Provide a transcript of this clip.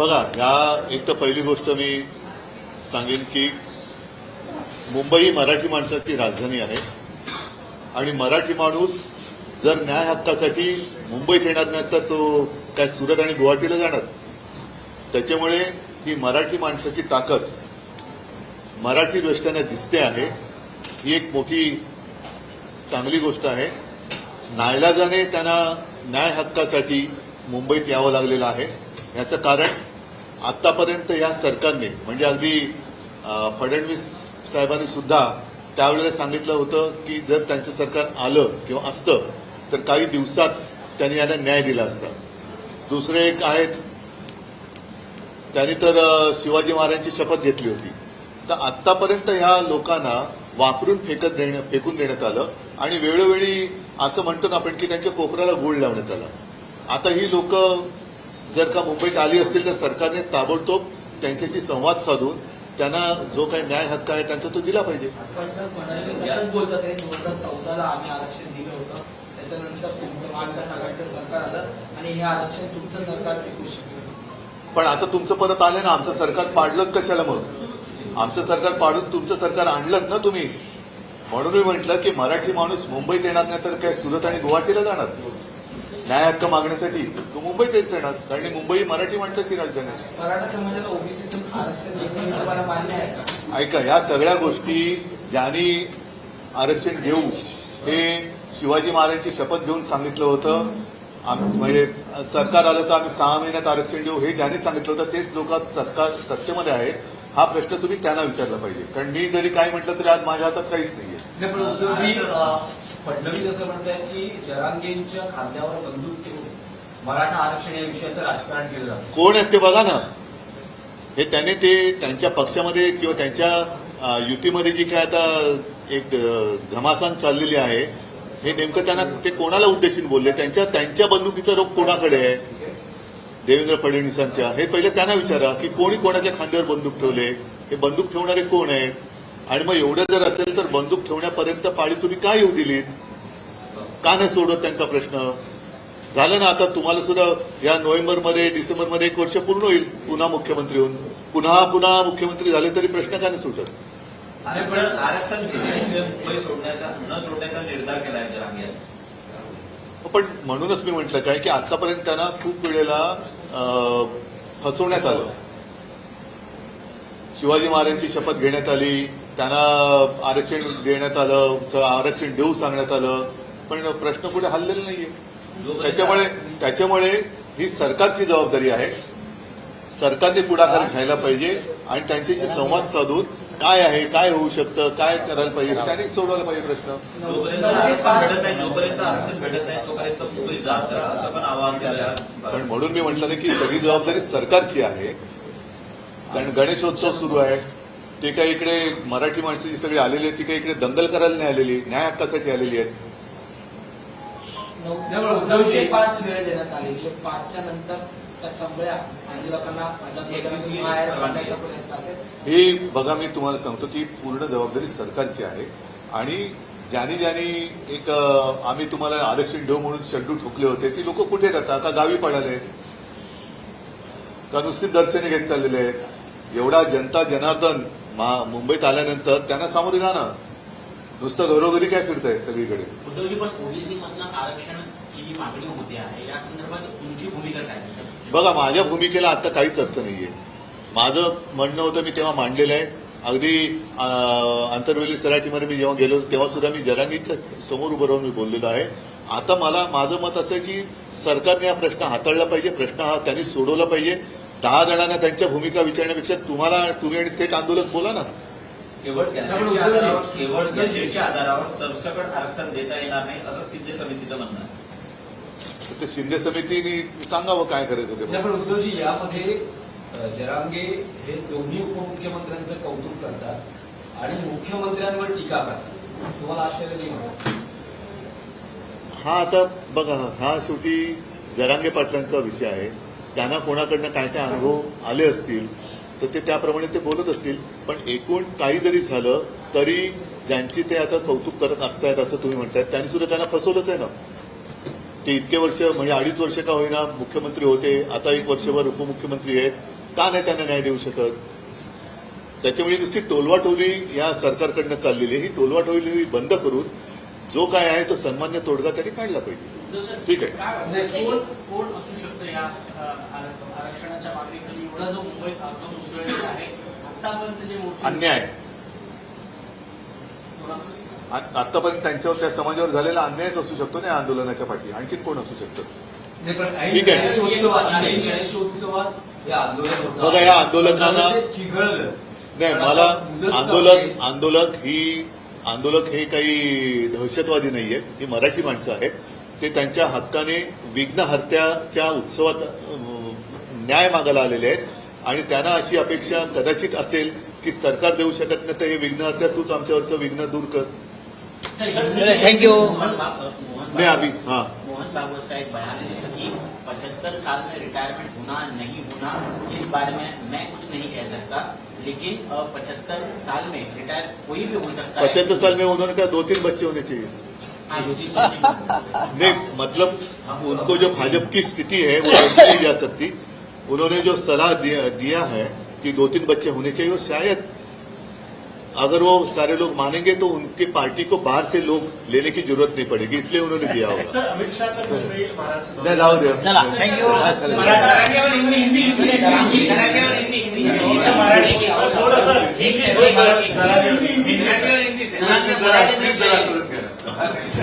बघा ह्या एक तर पहिली गोष्ट मी सांगेन की मुंबई ही मराठी माणसाची राजधानी आहे. आणि मराठी माणूस जर न्याय हक्कासाठी मुंबईत येणार नाही तर तो काय सुरत आणि गुवाहाटीला जाणार? त्याच्यामुळे ही मराठी माणसाची ताकद मराठी दृष्ट्याने दिसते आहे. ही एक मोठी चांगली गोष्ट आहे. नायलाजाने त्यांना न्याय हक्कासाठी मुंबईत यावं लागलेलं आहे. याचं कारण आतापर्यंत या सरकारने म्हणजे अगदी फडणवीस साहेबांनी सुद्धा त्यावेळेला सांगितलं होतं की जर त्यांचं सरकार आलं किंवा असतं तर काही दिवसात त्यांनी यांना न्याय दिला असता. दुसरे एक आहेत त्यांनी तर शिवाजी महाराजांची शपथ घेतली होती. तर आतापर्यंत ह्या लोकांना वापरून फेकत देणं फेकून देण्यात आलं आणि वेळोवेळी असं म्हणतो ना आपण की त्यांच्या कोपऱ्याला गुळ लावण्यात आला. आता ही लोक जर का मुंबईत आली असतील तर सरकारने ताबडतोब त्यांच्याशी संवाद साधून त्यांना जो काही न्याय हक्क आहे त्यांचा तो दिला पाहिजे. पण आता तुमचं परत आलं ना आमचं सरकार पाडलं कशाला मग? आमचं सरकार पाडून तुमचं सरकार आणलं ना तुम्ही? म्हणून मी म्हटलं की मराठी माणूस मुंबईत येणार नाही तर काय सुरत आणि गुवाहाटीला जाणार? न्याय हक्क मागण्यासाठी तो मुंबईतच येणार कारण ही मुंबई मराठी माणसाची राजधानी आहे मराठा समाजाला ओबीसीतून आरक्षण देणं हे तुम्हाला मान्य आहे. का ऐका ह्या सगळ्या गोष्टी ज्यांनी आरक्षण घेऊ हे शिवाजी महाराजांची शपथ घेऊन सांगितलं होतं. म्हणजे सरकार आलं तर आम्ही सहा महिन्यात आरक्षण देऊ हे ज्यांनी सांगितलं होतं तेच लोक सरकार सत्तेमध्ये आहेत. हा प्रश्न तुम्ही त्यांना विचारला पाहिजे. कारण मी जरी काय म्हटलं तरी आज माझ्या हातात काहीच नाहीये. फडणवीस असं म्हणतायत की जरांगेंच्या खांद्यावर बंदूक ठेवून मराठा आरक्षण या विषयाचं राजकारण केलं जातं. कोण आहेत ते बघा ना. हे त्याने ते त्यांच्या पक्षामध्ये किंवा त्यांच्या युतीमध्ये जी काय आता एक घमासान चाललेली आहे हे नेमकं त्यांना ते कोणाला उद्देशून बोलले? त्यांच्या त्यांच्या बंदुकीचा रोग कोणाकडे आहे? देवेंद्र फडणवीसांच्या. हे पहिले त्यांना विचारा की कोणी कोणाच्या खांद्यावर बंदूक ठेवले? हे बंदूक ठेवणारे कोण आहेत? आणि मग एवढं जर असेल तर बंदूक ठेवण्यापर्यंत पाळी तुम्ही काय येऊ दिलीत? का नाही सोडत त्यांचा प्रश्न? झालं ना आता तुम्हाला सुद्धा या नोव्हेंबरमध्ये डिसेंबरमध्ये एक वर्ष पूर्ण होईल पुन्हा मुख्यमंत्री होऊन. पुन्हा पुन्हा मुख्यमंत्री झाले तरी प्रश्न का नाही सुटत? आरक्षण सोडण्याचा न सोडण्याचा निर्धार केला. पण म्हणूनच मी म्हटलं काय की आतापर्यंत त्यांना खूप वेळेला फसवण्यात आलं. शिवाजी महाराजांची शपथ घेण्यात आली. त्यांना आरक्षण देण्यात आलं आरक्षण देऊ सांगण्यात आलं पण प्रश्न पुढे हल्लेला नाहीये. त्याच्यामुळे त्याच्यामुळे ही सरकारची जबाबदारी आहे. सरकारने पुढाकार घ्यायला पाहिजे आणि त्यांच्याशी संवाद साधून काय आहे काय होऊ शकतं काय करायला पाहिजे त्यांनी सोडवायला पाहिजे प्रश्न. पण. म्हणून मी म्हटलं की सगळी जबाबदारी सरकारची आहे. कारण गणेशोत्सव सुरू आहे. ते काही इकडे मराठी माणसं जी सगळी आलेली आहेत ती काही इकडे दंगल करायला नाही आलेली न्याय हक्कासाठी आलेली आहेत? पाच वेळ देण्यात आलेली पाचच्या नंतर सगळ्या म्हणजे. लोकांना प्रयत्न असेल. ही बघा मी तुम्हाला सांगतो की पूर्ण जबाबदारी सरकारची आहे. आणि ज्यांनी ज्यांनी एक आम्ही तुम्हाला आरक्षण देऊ म्हणून शड्डू ठोकले होते ती लोक कुठे राहतात? का गावी पडाले का नुसती दर्शने घेत चाललेले आहेत? एवढा जनता जनार्दन मा- मुंबईत आल्यानंतर त्यांना सामोरे जा ना नुसतं घरोघरी काय फिरतंय सगळीकडे. बघा माझ्या भूमिकेला आता काहीच अर्थ नाहीये. माझं म्हणणं होतं मी तेव्हा मांडलेलं आहे. अगदी आंतरवेली सराठीमध्ये मी जेव्हा गेलो तेव्हा सुद्धा मी जरांगीच्या समोर उभं राहून मी बोललेलो आहे. आता मला माझं मत असं की सरकारने हा प्रश्न हाताळला पाहिजे. प्रश्न हा त्यांनी सोडवला पाहिजे. दहा जणांना त्यांच्या भूमिका विचारण्यापेक्षा तुम्हाला तुम्ही आणि थेट आंदोलक बोला ना. केवळ केवळ गॅजेटच्या आधारावर सरसकट आरक्षण देता येणार नाही असं सिद्ध समितीचं म्हणणं आहे. तर ते शिंदे समितीने सांगावं काय करायचं ते नाही, पण. उद्धवजी यामध्ये जरांगे हे दोन्ही उपमुख्यमंत्र्यांचं कौतुक करतात आणि मुख्यमंत्र्यांवर टीका करतात. तुम्हाला आश्चर्य नाही म्हणत हा आता बघा हा शेवटी जरांगे पाटलांचा विषय आहे. त्यांना कोणाकडनं काय काय अनुभव आले असतील तर ते त्याप्रमाणे ते बोलत असतील. पण एकूण काही जरी झालं तरी ज्यांची ते आता कौतुक करत असतायत असं तुम्ही म्हणतायत त्यांनी सुद्धा त्यांना फसवलंच आहे ना. ते इतके वर्ष म्हणजे अडीच वर्ष का होईना मुख्यमंत्री होते आता एक वर्षभर उपमुख्यमंत्री आहेत का नाही त्यांना न्याय देऊ शकत? त्याच्यामुळे नुसती टोलवाटोली या सरकारकडनं चाललेली आहे. ही टोलवाटोली बंद करून जो काय आहे तो सन्मान्य तोडगा त्यांनी काढला पाहिजे. ठीक आहे. काय वाटतं? कोण कोण असू शकतं या अ, आर- आरक्षणाच्या मागणीखाली एवढा जो मुंबईत आक्रमण उसळलेला आहे आतापर्यंत जे मोर्चे अन्याय आतापर्यंत त्यांच्यावर त्या समाजावर झालेला अन्यायच असू शकतो ना या आंदोलनाच्या पाठी आणखीन कोण असू शकतं ठीक आहे. गणेशोत्सवात आंदोलन बघा, या आंदोलकांना- नाही मला आंदोलक. आंदोलक ही आंदोलक हे काही दहशतवादी नाहीये ही मराठी माणसं आहेत ते त्यांच्या हक्काने विघ्न हत्याच्या उत्सवात न्याय मागायला आलेले आहेत. आणि त्यांना अशी अपेक्षा कदाचित असेल की सरकार देऊ शकत नाही तर हे विघ्न हत्या तूच आमच्यावरचं विघ्न दूर कर. थँक्यू मोहन बा- मोहन नाही अभि हा. मोहन भागवत का एक बयान है कि पचहत्तर साल में रिटायरमेंट होना नहीं होना इस बारे में मैं कुछ नहीं कह सकता लेकिन पचहत्तर साल में रिटायर कोई भी हो सकता है। पचहत्तर साल में उन्होंने कहा दो तीन बच्चे होने चाहिए। नहीं मतलब उनको जो भाजपा की स्थिति है वो नहीं जा सकती उन्होंने जो सलाह दिया, दिया है कि दो तीन बच्चे होने चाहिए वो शायद अगर वो सारे लोग मानेंगे तो उनके पार्टी को बाहर से लोग लेने की ज़रूरत नहीं पड़ेगी इसलिए उन्होंने दिया होगा सर अमित शाह का मुंबई महाराष्ट्र नहीं राहू दे चला, thank Grazie.